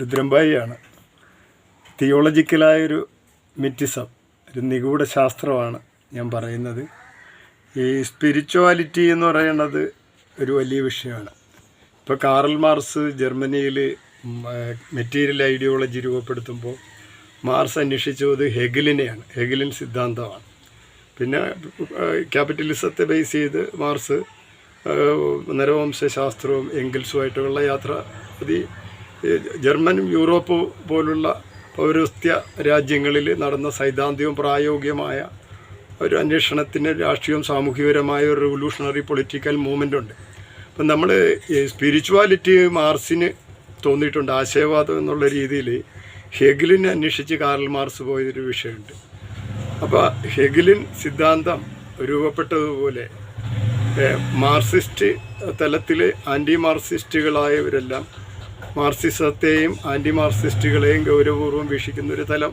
രുദ്രംബായിയാണ് തിയോളജിക്കലായൊരു മിറ്റിസം ഒരു നിഗൂഢ ശാസ്ത്രമാണ് ഞാൻ പറയുന്നത്. ഈ സ്പിരിച്വാലിറ്റി എന്ന് പറയുന്നത് ഒരു വലിയ വിഷയമാണ്. ഇപ്പോൾ കാറൽ മാർസ് ജർമ്മനിയിൽ മെറ്റീരിയൽ ഐഡിയോളജി രൂപപ്പെടുത്തുമ്പോൾ മാർസ് അന്വേഷിച്ചത് ഹെഗലിനെയാണ്. ഹെഗലിൻ സിദ്ധാന്തമാണ്. പിന്നെ ക്യാപിറ്റലിസത്തെ ബേസ് ചെയ്ത് മാർസ് നരവംശ ശാസ്ത്രവും എങ്കിൽസുമായിട്ടുള്ള യാത്ര അത് ജർമ്മനും യൂറോപ്പ് പോലുള്ള പൗരസ്ത്യ രാജ്യങ്ങളിൽ നടന്ന സൈദ്ധാന്തികവും പ്രായോഗികമായ ഒരു അന്വേഷണത്തിന് രാഷ്ട്രീയവും സാമൂഹികപരമായ ഒരു റെവല്യൂഷണറി പൊളിറ്റിക്കൽ മൂവ്മെന്റ് ഉണ്ട്. അപ്പം നമ്മൾ സ്പിരിച്വാലിറ്റി മാർസിന് തോന്നിയിട്ടുണ്ട് ആശയവാദം എന്നുള്ള രീതിയിൽ ഹെഗലിനെ അന്വേഷിച്ച് കാർൽ മാർസ് പോയൊരു വിഷയമുണ്ട്. അപ്പോൾ ഹെഗലിൻ സിദ്ധാന്തം രൂപപ്പെട്ടതുപോലെ മാർസിസ്റ്റ് തലത്തിൽ ആന്റി മാർക്സിസ്റ്റുകളായവരെല്ലാം മാർക്സിസത്തെയും ആന്റി മാർക്സിസ്റ്റുകളെയും ഗൗരവപൂർവം വീക്ഷിക്കുന്ന ഒരു തലം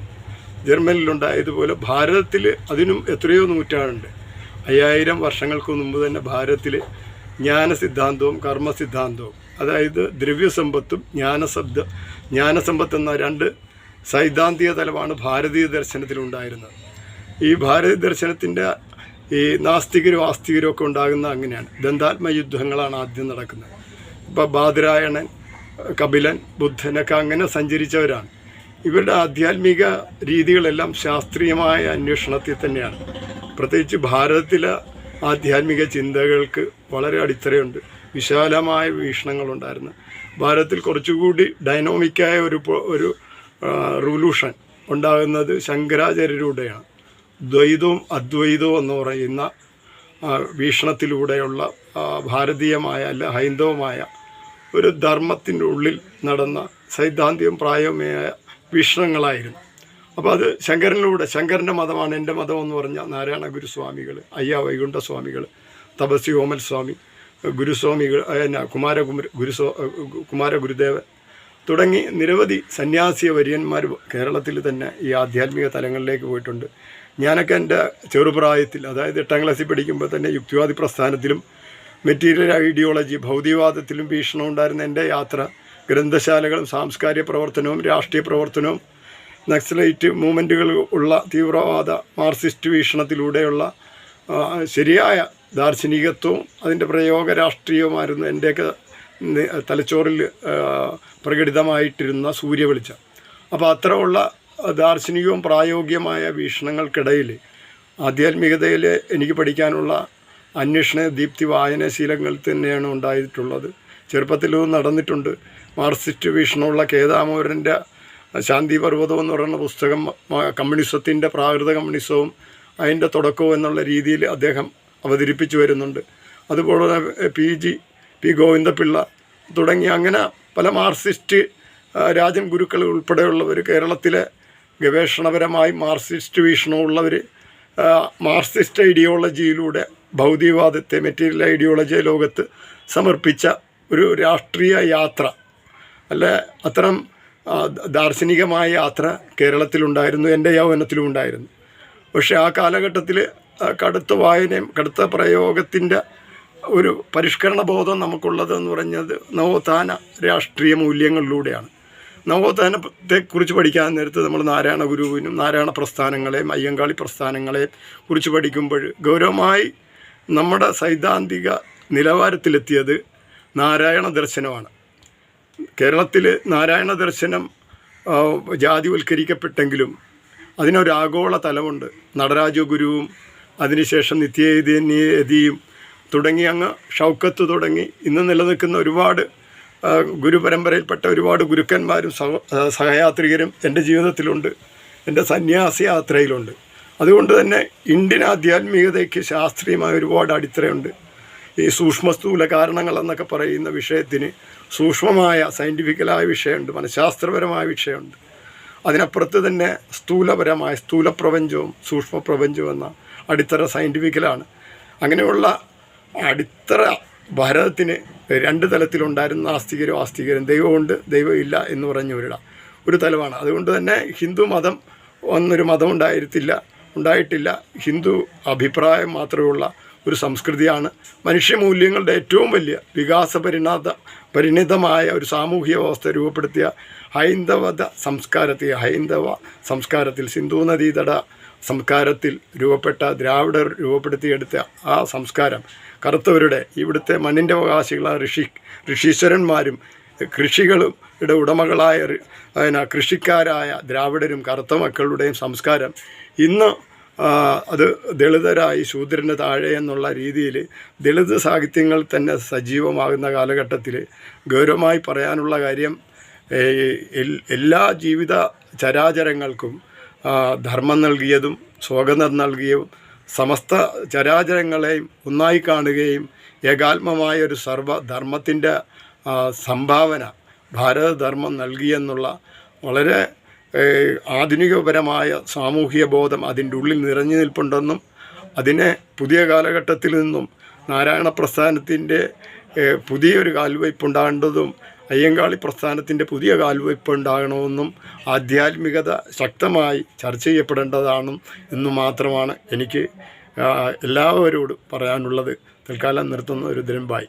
ജർമ്മനിലുണ്ടായതുപോലെ ഭാരതത്തിൽ അതിനും എത്രയോ നൂറ്റാണ്ടുണ്ട്. അയ്യായിരം വർഷങ്ങൾക്ക് മുമ്പ് തന്നെ ഭാരതത്തിൽ ജ്ഞാന സിദ്ധാന്തവും കർമ്മ സിദ്ധാന്തവും അതായത് ദ്രവ്യസമ്പത്തും ജ്ഞാനശബ്ദ ജ്ഞാനസമ്പത്ത് എന്ന രണ്ട് സൈദ്ധാന്തിക തലമാണ് ഭാരതീയ ദർശനത്തിലുണ്ടായിരുന്നത്. ഈ ഭാരതീയ ദർശനത്തിന്റെ ഈ നാസ്തികരും ആസ്തികരും ഒക്കെ ഉണ്ടാകുന്ന അങ്ങനെയാണ്. ദന്താത്മ യുദ്ധങ്ങളാണ് ആദ്യം നടക്കുന്നത്. ഇപ്പോൾ ബാദരായണൻ കപിലൻ ബുദ്ധനൊക്കെ അങ്ങനെ സഞ്ചരിച്ചവരാണ്. ഇവരുടെ ആധ്യാത്മിക രീതികളെല്ലാം ശാസ്ത്രീയമായ അന്വേഷണത്തിൽ തന്നെയാണ്. പ്രത്യേകിച്ച് ഭാരതത്തിലെ ആധ്യാത്മിക ചിന്തകൾക്ക് വളരെ അടിത്തറയുണ്ട്. വിശാലമായ വീക്ഷണങ്ങളുണ്ടായിരുന്നു. ഭാരതത്തിൽ കുറച്ചുകൂടി ഡൈനാമിക്കായ ഒരു ഒരു റവല്യൂഷൻ ഉണ്ടാകുന്നത് ശങ്കരാചാര്യരുടെയാണ്. ദ്വൈതവും അദ്വൈതവും എന്ന് പറയുന്ന വീക്ഷണത്തിലൂടെയുള്ള ഭാരതീയമായ അല്ല ഹൈന്ദവമായ ഒരു ധർമ്മത്തിന്റെ ഉള്ളിൽ നടന്ന സൈദ്ധാന്തികം പ്രായമായ വീക്ഷണങ്ങളായിരുന്നു. അപ്പോൾ അത് ശങ്കരനിലൂടെ ശങ്കരന്റെ മതമാണ് എന്റെ മതം എന്ന് പറഞ്ഞ നാരായണ ഗുരുസ്വാമികൾ അയ്യ വൈകുണ്ഠ സ്വാമികൾ തപസി ഓമൽ സ്വാമി ഗുരുസ്വാമികൾ എന്നാ കുമാരകുമര ഗുരുസ്വാ കുമാര ഗുരുദേവൻ തുടങ്ങി നിരവധി സന്യാസിയ വര്യന്മാർ കേരളത്തിൽ തന്നെ ഈ ആധ്യാത്മിക തലങ്ങളിലേക്ക് പോയിട്ടുണ്ട്. ഞാനൊക്കെ എന്റെ ചെറുപ്രായത്തിൽ അതായത് എട്ടാം ക്ലാസ്സിൽ പഠിക്കുമ്പോൾ തന്നെ യുക്തിവാദി പ്രസ്ഥാനത്തിലും മെറ്റീരിയൽ ഐഡിയോളജി ഭൗതികവാദത്തിലും ഭീഷണം ഉണ്ടായിരുന്ന എന്റെ യാത്ര ഗ്രന്ഥശാലകളും സാംസ്കാരിക പ്രവർത്തനവും രാഷ്ട്രീയ പ്രവർത്തനവും നക്സലൈറ്റ് മൂവ്മെന്റുകൾ ഉള്ള തീവ്രവാദ മാർക്സിസ്റ്റ് വീക്ഷണത്തിലൂടെയുള്ള ശരിയായ ദാർശനികത്വവും അതിന്റെ പ്രയോഗ രാഷ്ട്രീയവുമായിരുന്നു എന്റെയൊക്കെ തലച്ചോറിൽ പ്രകടിതമായിട്ടിരുന്ന സൂര്യവെളിച്ചം. അപ്പോൾ അത്രയുള്ള ദാർശനികവും പ്രായോഗികമായ വീക്ഷണങ്ങൾക്കിടയിൽ ആധ്യാത്മികതയിൽ എനിക്ക് പഠിക്കാനുള്ള അന്വേഷണ ദീപ്തി വായനാശീലങ്ങൾ തന്നെയാണ് ഉണ്ടായിട്ടുള്ളത്. ചെറുപ്പത്തിലും നടന്നിട്ടുണ്ട്. മാർസിസ്റ്റ് വീക്ഷണമുള്ള കേദാമൂരന്റെ ശാന്തി പർവതം എന്ന് പറയുന്ന പുസ്തകം കമ്മ്യൂണിസത്തിന്റെ പ്രാകൃത കമ്മ്യൂണിസവും അതിന്റെ തുടക്കവും എന്നുള്ള രീതിയിൽ അദ്ദേഹം അവതരിപ്പിച്ചു വരുന്നുണ്ട്. അതുപോലെ പി ജി പി ഗോവിന്ദപിള്ള തുടങ്ങി അങ്ങനെ പല മാർസിസ്റ്റ് രാജൻ ഗുരുക്കൾ ഉൾപ്പെടെയുള്ളവർ കേരളത്തിലെ ഗവേഷണപരമായി മാർസിസ്റ്റ് വീക്ഷണമുള്ളവർ മാർസിസ്റ്റ് ഐഡിയോളജിയിലൂടെ ഭൗതികവാദത്തെ മെറ്റീരിയൽ ഐഡിയോളജി ലോകത്ത് സമർപ്പിച്ച ഒരു രാഷ്ട്രീയ യാത്ര. അല്ല? അത്തരം ദാർശനികമായ യാത്ര കേരളത്തിലുണ്ടായിരുന്നു എന്റെ യൗവനത്തിലും ഉണ്ടായിരുന്നു പക്ഷേ ആ കാലഘട്ടത്തിൽ കടുത്ത വായനയും കടുത്ത പ്രയോഗത്തിന്റെ ഒരു പരിഷ്കരണ ബോധം നമുക്കുള്ളതെന്ന് പറഞ്ഞത് നവോത്ഥാന രാഷ്ട്രീയ മൂല്യങ്ങളിലൂടെയാണ്. നവോത്ഥാനത്തെക്കുറിച്ച് പഠിക്കാൻ നേരത്ത് നമ്മൾ നാരായണ ഗുരുവിനും നാരായണ പ്രസ്ഥാനങ്ങളെയും അയ്യങ്കാളി പ്രസ്ഥാനങ്ങളെയും കുറിച്ച് പഠിക്കുമ്പോൾ ഗൗരവമായി നമ്മുടെ സൈദ്ധാന്തിക നിലവാരത്തിലെത്തിയത് നാരായണ ദർശനമാണ്. കേരളത്തിൽ നാരായണ ദർശനം ജാതിവൽക്കരിക്കപ്പെട്ടെങ്കിലും അതിനൊരു ആഗോള തലമുണ്ട്. നടരാജ ഗുരുവും അതിനുശേഷം നിത്യയതിയും തുടങ്ങി അങ്ങ് ഷൗക്കത്ത് തുടങ്ങി ഇന്ന് നിലനിൽക്കുന്ന ഒരുപാട് ഗുരുപരമ്പരയിൽപ്പെട്ട ഒരുപാട് ഗുരുക്കന്മാരും സഹ സഹയാത്രികരും എന്റെ ജീവിതത്തിലുണ്ട്. എന്റെ സന്യാസി യാത്രയിലുണ്ട് അതുകൊണ്ട് തന്നെ ഇന്ത്യൻ ആധ്യാത്മികതയ്ക്ക് ശാസ്ത്രീയമായ ഒരുപാട് അടിത്തറയുണ്ട്. ഈ സൂക്ഷ്മസ്ഥൂല കാരണങ്ങൾ എന്നൊക്കെ പറയുന്ന വിഷയത്തിന് സൂക്ഷ്മമായ സയന്റിഫിക്കലായ വിഷയമുണ്ട് മനഃശാസ്ത്രപരമായ വിഷയമുണ്ട്. അതിനപ്പുറത്ത് തന്നെ സ്ഥൂലപരമായ സ്ഥൂലപ്രപഞ്ചവും സൂക്ഷ്മപ്രപഞ്ചവും എന്ന അടിത്തറ സയന്റിഫിക്കലാണ് അങ്ങനെയുള്ള അടിത്തറ ഭാരതത്തിന് രണ്ട് തലത്തിലുണ്ടായിരുന്ന ആസ്തികരും ആസ്തികരും ദൈവമുണ്ട് ദൈവമില്ല എന്ന് പറഞ്ഞവരുടെ ഒരു തലമാണ് അതുകൊണ്ട് തന്നെ ഹിന്ദു മതം ഒന്നൊരു മതം ഉണ്ടായിരുത്തില്ല ഉണ്ടായിട്ടില്ല. ഹിന്ദു അഭിപ്രായം മാത്രമുള്ള ഒരു സംസ്കൃതിയാണ്. മനുഷ്യമൂല്യങ്ങളുടെ ഏറ്റവും വലിയ വികാസ പരിണാത പരിണിതമായ ഒരു സാമൂഹിക വ്യവസ്ഥ രൂപപ്പെടുത്തിയ ഹൈന്ദവത സംസ്കാരത്തെ ഹൈന്ദവ സംസ്കാരത്തിൽ സിന്ധു നദീതട സംസ്കാരത്തിൽ രൂപപ്പെട്ട ദ്രാവിഡർ രൂപപ്പെടുത്തിയെടുത്ത ആ സംസ്കാരം കറുത്തവരുടെ ഇവിടുത്തെ മണ്ണിന്റെ അവകാശികളായ ഋഷി ഋഷീശ്വരന്മാരും കൃഷികളും യുടെ ഉടമകളായ കൃഷിക്കാരായ ദ്രാവിഡരും കറുത്ത മക്കളുടെയും സംസ്കാരം ഇന്ന് അത് ദളിതരായി ശൂദ്രന് താഴെ എന്നുള്ള രീതിയിൽ ദളിത് സാഹിത്യങ്ങൾ തന്നെ സജീവമാകുന്ന കാലഘട്ടത്തിൽ ഗൗരവമായി പറയാനുള്ള കാര്യം എല്ലാ ജീവിത ചരാചരങ്ങൾക്കും ധർമ്മം നൽകിയതും സ്വാഗതം നൽകിയതും സമസ്ത ചരാചരങ്ങളെയും ഒന്നായി കാണുകയും ഏകാത്മമായ ഒരു സർവധർമ്മത്തിന്റെ സംഭാവന ഭാരതധർമ്മം നൽകിയെന്നുള്ള വളരെ ആധുനികപരമായ സാമൂഹിക ബോധം അതിന്റെ ഉള്ളിൽ നിറഞ്ഞു നിൽപ്പുണ്ടെന്നും അതിനെ പുതിയ കാലഘട്ടത്തിൽ നിന്നും നാരായണ പ്രസ്ഥാനത്തിന്റെ പുതിയൊരു കാൽവയ്പ്പുണ്ടാകേണ്ടതും അയ്യങ്കാളി പ്രസ്ഥാനത്തിന്റെ പുതിയ കാൽവയ്പ് ഉണ്ടാകണമെന്നും ആധ്യാത്മികത ശക്തമായി ചർച്ച ചെയ്യപ്പെടേണ്ടതാണെന്നും എന്നു മാത്രമാണ് എനിക്ക് എല്ലാവരോടും പറയാനുള്ളത്. തൽക്കാലം നിർത്തുന്ന. ഒരു ദിനം ബായി